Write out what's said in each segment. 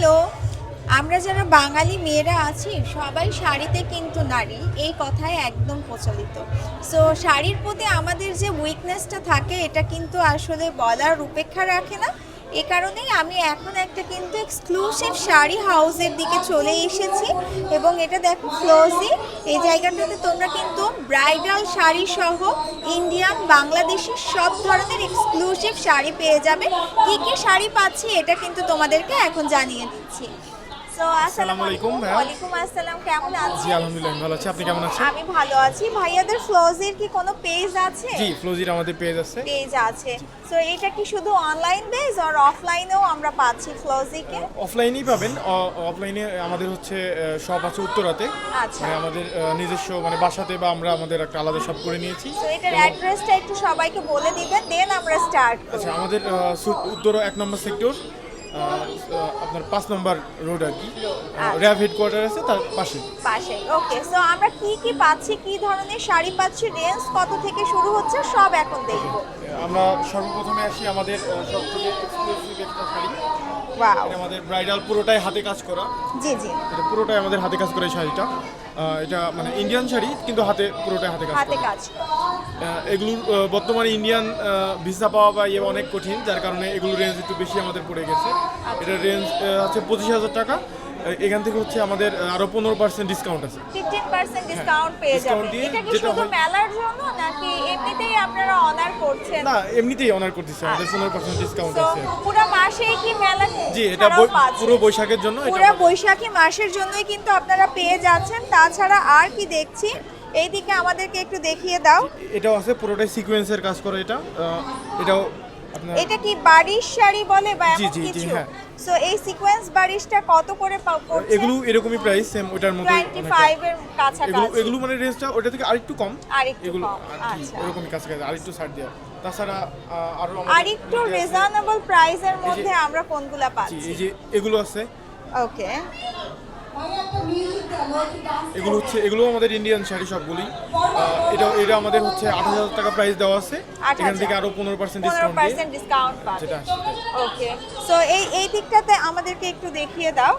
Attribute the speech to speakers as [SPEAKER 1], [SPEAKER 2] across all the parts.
[SPEAKER 1] Hello, আমরা যারা বাঙালি মেয়েরা আছি, সবাই শাড়িতে কিন্তু নারী, এই কথায় একদম প্রচলিত। সো শাড়ির প্রতি আমাদের যে উইকনেসটা থাকে, এটা কিন্তু আসলে বলার উপেক্ষা রাখে না এ কারণেই আমি এখন একটা কিন্তু এক্সক্লুসিভ শাড়ি হাউসের দিকে চলে এসেছি। এবং এটা দেখো ক্লোজি এই জায়গাটাতে তোমরা কিন্তু ব্রাইডাল শাড়ি সহ ইন্ডিয়ান বাংলাদেশি সব ধরনের এক্সক্লুসিভ শাড়ি পেয়ে যাবে। কি কী শাড়ি পাচ্ছি এটা কিন্তু তোমাদেরকে এখন জানিয়ে দিচ্ছি। তো আসসালামু আলাইকুম ওয়ালাইকুম আসসালাম কেমন
[SPEAKER 2] জি আলহামদুলিল্লাহ ভালো আছি। আপনি কেমন আছেন?
[SPEAKER 1] আমি ভালো আছি। ভাইয়াদের ফ্লোজের কি কোনো পেজ আছে?
[SPEAKER 2] জি ফ্লোজির আমাদের পেজ আছে।
[SPEAKER 1] পেজ আছে। সো এটা কি শুধু অনলাইন বেজ আর অফলাইনেও আমরা পাচ্ছি ফ্লোজিকে
[SPEAKER 2] অফলাইনেই পাবেন। অফলাইনে আমাদের হচ্ছে শপ আছে উত্তরাতে।
[SPEAKER 1] আচ্ছা।
[SPEAKER 2] মানে আমাদের নিজস্ব মানে বাসাতে বা আমরা আমাদের একটা আলাদা শপ করে নিয়েছি।
[SPEAKER 1] এটার অ্যাড্রেসটা একটু সবাইকে বলে দিবেন দেন আমরা স্টার্ট
[SPEAKER 2] আচ্ছা আমাদের উত্তরা এক নম্বর সেক্টর আপনার পাঁচ নম্বর রোড আর কি। র্যাব হেডকোয়ার্টার আছে তার পাশে
[SPEAKER 1] পাশে ওকে সো আমরা কি কি পাচ্ছি কি ধরনের শাড়ি পাচ্ছি রেঞ্জ কত থেকে শুরু হচ্ছে সব এখন দেখব।
[SPEAKER 2] আমরা সর্বপ্রথমে আসি আমাদের সব থেকে এক্সক্লুসিভ একটা শাড়ি। আমাদের ব্রাইডাল পুরোটাই হাতে কাজ করা।
[SPEAKER 1] জি জি।
[SPEAKER 2] এটা পুরোটাই আমাদের হাতে কাজ করা এই শাড়িটা। এটা মানে ইন্ডিয়ান শাড়ি কিন্তু হাতে পুরোটা হাতে কাজ
[SPEAKER 1] হাতে কাজ।
[SPEAKER 2] এগুলোর বর্তমানে ইন্ডিয়ান ভিসা পাওয়া বা ইয়ে অনেক কঠিন যার কারণে এগুলোর রেঞ্জ একটু বেশি আমাদের পড়ে গেছে। এটার রেঞ্জ আছে পঁচিশ হাজার টাকা। এখান থেকে হচ্ছে আমাদের আরও পনেরো পার্সেন্ট ডিসকাউন্ট আছে।
[SPEAKER 1] 15% ডিসকাউন্ট পেয়ে যাবেন। এটা কি শুধু মেলার জন্য নাকি এমনিতেই আপনারা অনার করছেন?
[SPEAKER 2] না এমনিতেই অনার করতেছে। আমাদের পনেরো পার্সেন্ট ডিসকাউন্ট আছে।
[SPEAKER 1] পুরো মাসেই কি মেলা
[SPEAKER 2] জি এটা? পুরো বৈশাখের জন্য
[SPEAKER 1] পুরো বৈশাখী মাসের জন্যই কিন্তু আপনারা পেয়ে যাচ্ছেন। তাছাড়া আর কি দেখছি এইদিকে আমাদেরকে একটু দেখিয়ে দাও।
[SPEAKER 2] এটাও আছে পুরোটাই সিকোয়েন্সের কাজ করে এটা। এটাও
[SPEAKER 1] এটা কি বারিশ শাড়ি বলে বা এমন কিছু?
[SPEAKER 2] হ্যাঁ।
[SPEAKER 1] সো এই সিকোয়েন্স বারিশটা কত করে পড়ছে
[SPEAKER 2] এগুলো এরকমই প্রাইস সেম ওটার মতো
[SPEAKER 1] 25 এর কাছাকাছি।
[SPEAKER 2] এগুলো মানে রেঞ্জটা ওটা থেকে আরেকটু কম।
[SPEAKER 1] আরেকটু
[SPEAKER 2] এগুলো
[SPEAKER 1] কম, আচ্ছা।
[SPEAKER 2] ওরকমই কাছাকাছি আরেকটু ছাড় দেওয়া তাছাড়া আরও আর
[SPEAKER 1] একটু
[SPEAKER 2] মধ্যে আছে-
[SPEAKER 1] রিজনেবল প্রাইসের মধ্যে আমরা কোনগুলা পাচ্ছি
[SPEAKER 2] এই যে এগুলো আছে।
[SPEAKER 1] ওকে
[SPEAKER 2] এগুলো হচ্ছে এগুলো আমাদের ইন্ডিয়ান শাড়ি সবগুলি এটা এটা আমাদের হচ্ছে আট হাজার টাকা প্রাইস দেওয়া আছে।
[SPEAKER 1] 8,000
[SPEAKER 2] এখান থেকে আরও পনেরো পার্সেন্ট ডিসকাউন্ট
[SPEAKER 1] ডিসকাউন্ট পাবে। ওকে সো এই এই দিকটাতে আমাদেরকে একটু দেখিয়ে দাও।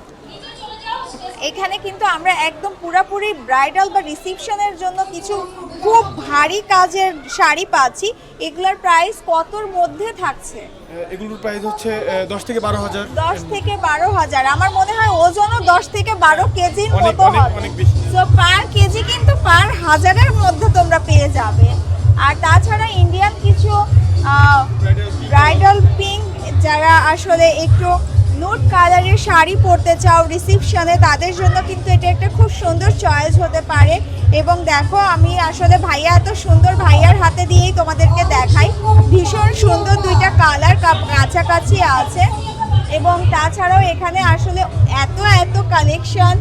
[SPEAKER 1] এখানে কিন্তু আমরা একদম পুরাপুরি ব্রাইডাল বা রিসেপশনের জন্য কিছু খুব ভারী কাজের শাড়ি পাচ্ছি। এগুলোর প্রাইস কতর মধ্যে থাকছে?
[SPEAKER 2] এগুলোর প্রাইস হচ্ছে দশ থেকে বারো হাজার।
[SPEAKER 1] দশ থেকে বারো হাজার। আমার মনে হয় ওজনও দশ থেকে বারো কেজির মতো হবে। সো পার কেজি কিন্তু পার হাজারের মধ্যে তোমরা পেয়ে যাবে। আর তাছাড়া ইন্ডিয়ান কিছু ব্রাইডাল পিঙ্ক যারা আসলে একটু নুট কালারের শাড়ি পরতে চাও রিসিপশনে তাদের জন্য কিন্তু এটা একটা খুব সুন্দর চয়েস হতে পারে। এবং দেখো, আমি আসলে ভাইয়া এত সুন্দর ভাইয়ার হাতে দিয়েই তোমাদেরকে দেখাই। ভীষণ সুন্দর দুইটা কালার কাছাকাছি আছে। এবং তাছাড়াও এখানে আসলে এত এত কালেকশন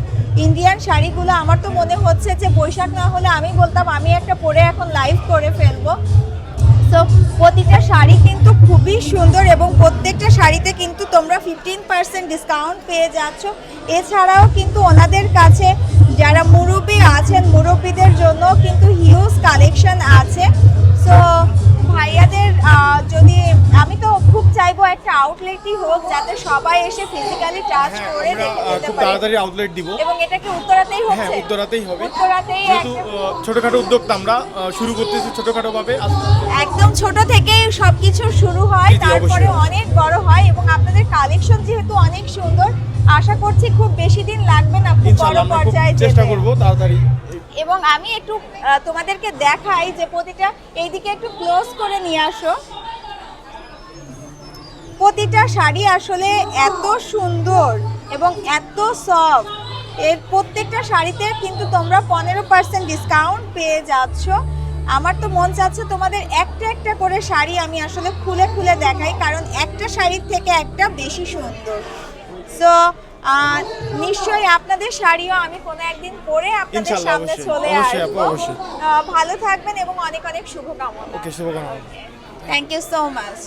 [SPEAKER 1] ইন্ডিয়ান শাড়িগুলো। আমার তো মনে হচ্ছে যে বৈশাখ না হলে আমি বলতাম, আমি একটা পরে এখন লাইভ করে ফেলব। তো প্রতিটা শাড়ি কিন্তু খুবই সুন্দর এবং প্রত্যেকটা শাড়িতে কিন্তু তোমরা ফিফটিন পার্সেন্ট ডিসকাউন্ট পেয়ে যাচ্ছ। এছাড়াও কিন্তু ওনাদের কাছে যারা মুরব্বী আছেন মুরব্বীদের জন্য কিন্তু হিউজ কালেকশন আছে। সো ভাইয়াদের যদি আমি তো খুব চাইব একটা আউটলেটই হোক যাতে সবাই এসে ফিজিক্যালি টাচ করে দেখে পারে।
[SPEAKER 2] তাড়াতাড়ি আউটলেট দিব।
[SPEAKER 1] এবং এটা কি উত্তরাতেই
[SPEAKER 2] হবে
[SPEAKER 1] হ্যাঁ
[SPEAKER 2] উত্তরাতেই হবে।
[SPEAKER 1] উত্তরাতেই
[SPEAKER 2] যেহেতু ছোটখাটো উদ্যোক্তা আমরা শুরু করতেছি ছোটখাটো ভাবে
[SPEAKER 1] একদম ছোট থেকে সবকিছু শুরু হয় তারপরে অনেক বড় হয় এবং আপনাদের কালেকশন যেহেতু অনেক সুন্দর আশা করছি খুব বেশি দিন লাগবে না খুব বড় পর্যায়ে
[SPEAKER 2] চেষ্টা করব তাড়াতাড়ি।
[SPEAKER 1] এবং আমি একটু তোমাদেরকে দেখাই যে প্রতিটা এইদিকে একটু ক্লোজ করে নিয়ে আসো। প্রতিটা শাড়ি আসলে এত সুন্দর এবং এত সফট এর প্রত্যেকটা শাড়িতে কিন্তু তোমরা পনেরো পার্সেন্ট ডিসকাউন্ট পেয়ে যাচ্ছ। আমার তো মন চাচ্ছে তোমাদের একটা একটা করে শাড়ি আমি আসলে খুলে খুলে দেখাই কারণ একটা শাড়ির থেকে একটা বেশি সুন্দর। সো নিশ্চয়ই আপনাদের শাড়িও আমি কোনো একদিন পরে আপনাদের সামনে চলে আসব। ভালো থাকবেন এবং অনেক অনেক শুভকামনা।
[SPEAKER 2] ওকে শুভকামনা।
[SPEAKER 1] Thank you so much